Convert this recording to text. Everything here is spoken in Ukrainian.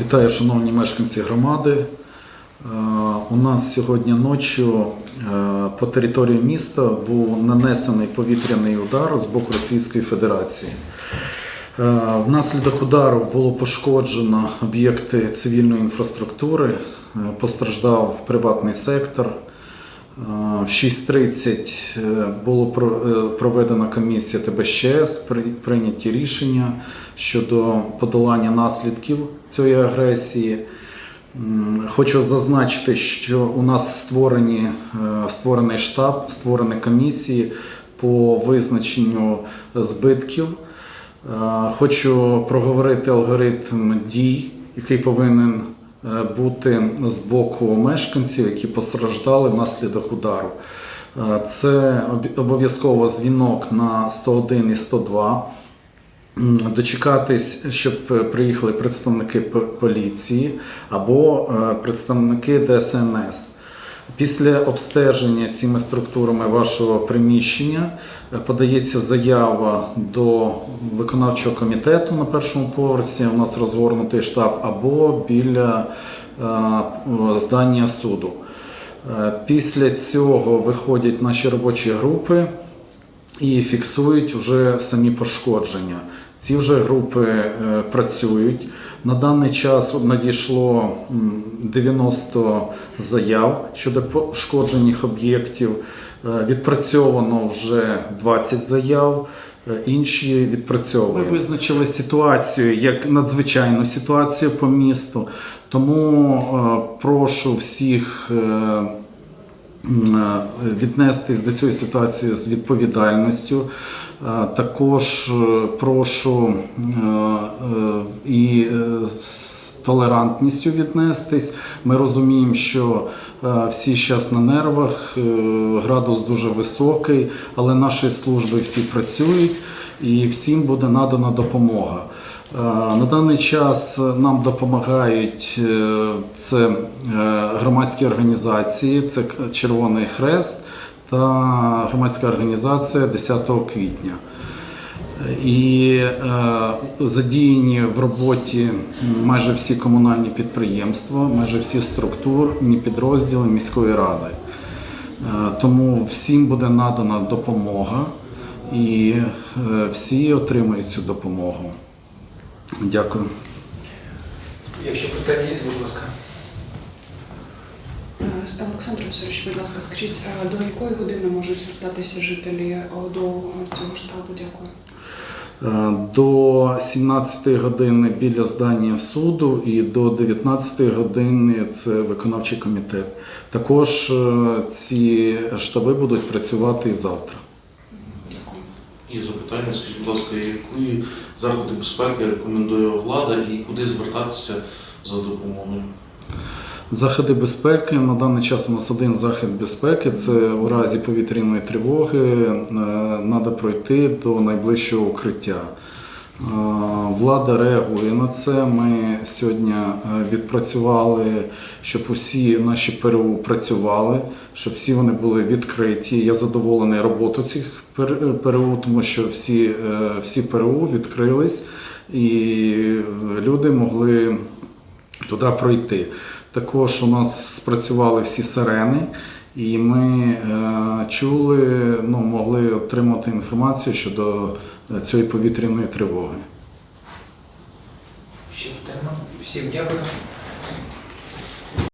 Вітаю, шановні мешканці громади. Е, У нас сьогодні ночі е, по території міста був нанесений повітряний удар з боку Російської Федерації. Е, Внаслідок удару було пошкоджено об'єкти цивільної інфраструктури, постраждав приватний сектор. В 6.30 е, було е, проведена комісія ТБЩС, при- прийняті рішення щодо подолання наслідків цієї агресії. Хочу зазначити, що у нас створені, е, створений штаб, створені комісії по визначенню збитків. Хочу проговорити алгоритм дій, який повинен бути з боку мешканців, які постраждали внаслідок удару. Е, Це обов'язково дзвінок на 101 і 102. Дочекатись, щоб е, приїхали представники поліції або е, представники ДСНС. Після обстеження цими структурами вашого приміщення е, подається заява до виконавчого комітету на першому поверсі. У нас розгорнутий штаб або біля е, здання суду. Е, Після цього виходять наші робочі групи і фіксують вже самі пошкодження. Ці вже групи е, працюють. На даний час надійшло 90 заяв щодо пошкоджених об'єктів. Е, Відпрацьовано вже 20 заяв. е, Інші відпрацьовують. Ми визначили ситуацію як надзвичайну ситуацію по місту. Тому прошу всіх віднестись до цієї ситуації з відповідальністю. Е, Також е, прошу е, е, і е, з толерантністю віднестись. Ми розуміємо, що е, всі зараз на нервах, е, градус дуже високий, але наші служби всі працюють і всім буде надана допомога. Е, На даний час нам допомагають е, це е, громадські організації, це Червоний Хрест та громадська організація 10 квітня. І задіяні в роботі майже всі комунальні підприємства, майже всі структурні підрозділи міської ради. Тому всім буде надана допомога і всі отримають цю допомогу. Дякую. Якщо питання є, будь ласка. Е, Олександр Васильович, будь ласка, скажіть, е, до якої години можуть звертатися жителі е, до цього штабу? Дякую. До 17 години біля здання суду і до 19 години це виконавчий комітет. Також ці штаби будуть працювати і завтра. І запитання, скажіть, будь ласка, які заходи безпеки рекомендує влада і куди звертатися за допомогою? Заходи безпеки на даний час у нас один захід безпеки. Це у разі повітряної тривоги треба пройти до найближчого укриття. Е, Влада реагує на це. Ми сьогодні е, відпрацювали, щоб усі наші ПРУ працювали, щоб всі вони були відкриті. Я задоволений роботою цих ПРУ, тому що всі, е, всі ПРУ відкрились і люди могли туди пройти. Також у нас спрацювали всі сирени, і ми е, чули, ну, могли отримати інформацію щодо е, цієї повітряної тривоги. Всім дякую.